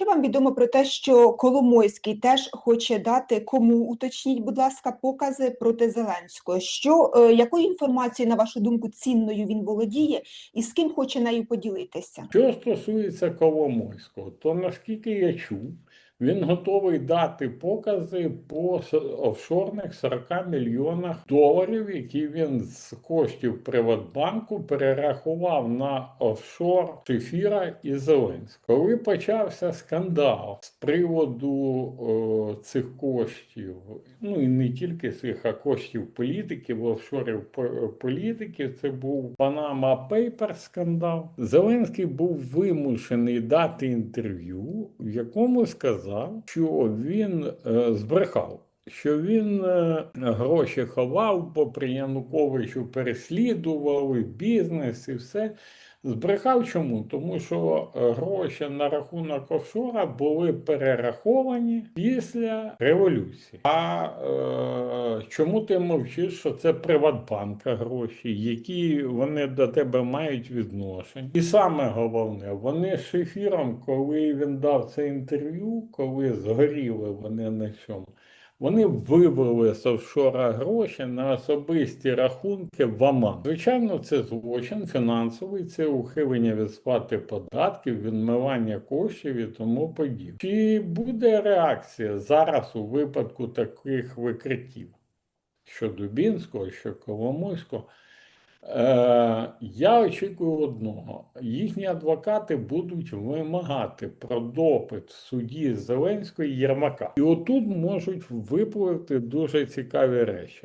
Що вам відомо про те, що Коломойський теж хоче дати кому уточніть, будь ласка, покази проти Зеленського? Що е, якою інформацією, на вашу думку, цінною він володіє, і з ким хоче нею поділитися? Що стосується Коломойського, то наскільки я чув, він готовий дати покази по офшорних 40 мільйонах доларів, які він з коштів Приватбанку перерахував на офшор Шефіра і Зеленського. Коли почався скандал з приводу о, цих коштів, ну і не тільки цих, а коштів політиків, офшорів по- політиків, це був Panama Paper скандал. Зеленський був вимушений дати інтерв'ю, в якому сказав, що він е, збрехав. Що він е, гроші ховав, попри Януковичу переслідували бізнес і все. Збрехав чому? Тому що е, гроші на рахунок офшора були перераховані після революції. А е, чому ти мовчиш, що це Приватбанка гроші, які вони до тебе мають відношення? І саме головне, вони з шефіром, коли він дав це інтерв'ю, коли згоріли вони на цьому. Вони вивели з офшора гроші на особисті рахунки в Оман. Звичайно, це злочин фінансовий, це ухилення від сплати податків, відмивання коштів і тому подібне. Чи буде реакція зараз у випадку таких викриттів? Що Дубінського, що Коломойського? Е, я очікую одного: їхні адвокати будуть вимагати про допит судді Зеленського і Єрмака. І отут можуть випливти дуже цікаві речі.